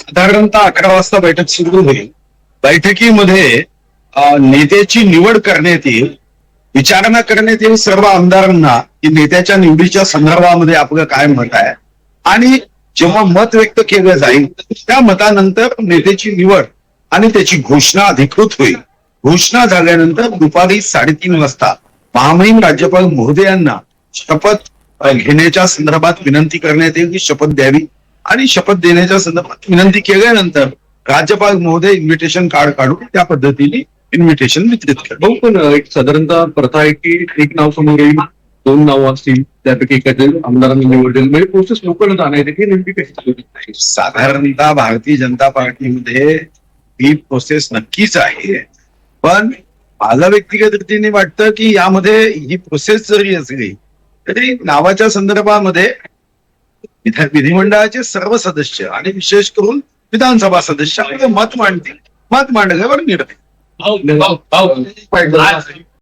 साधारणतः अकरा वाजता बैठक सुरू होईल. बैठकीमध्ये नेत्याची निवड करण्यात येईल. विचारणा करण्यात येईल सर्व आमदारांना की नेत्याच्या निवडीच्या संदर्भामध्ये आपलं काय मत आहे. आणि जेव्हा मत व्यक्त केलं जाईल त्या मतानंतर नेत्याची निवड आणि त्याची घोषणा अधिकृत होईल. घोषणा झाल्यानंतर दुपारी साडेतीन वाजता महामहिम राज्यपाल महोदयांना शपथ घेण्याच्या संदर्भात विनंती करण्यात येईल की शपथ द्यावी. आणि शपथ देण्याच्या संदर्भात विनंती केल्यानंतर राज्यपाल महोदय इन्व्हिटेशन कार्ड काढून त्या पद्धतीने इन्व्हिटेशन वितरित भाऊ पण एक साधारणतः प्रथा आहे की एक नाव समोर येईल दोन नावं असतील त्यापैकी एखाद्या आमदारांनी निवडलेलं म्हणजे प्रोसेस लोकांना जाण्याची ही नेमकी कशी? साधारणतः भारतीय जनता पार्टीमध्ये ही प्रोसेस नक्कीच आहे पण माझा व्यक्तिगत रीतीने वाटतं की यामध्ये ही प्रोसेस जरी असली तरी नावाच्या संदर्भामध्ये विधा- विधिमंडळाचे सर्व सदस्य आणि विशेष करून विधानसभा सदस्य आपलं मत मांडतील. मत मांडल्यावर निर्णय.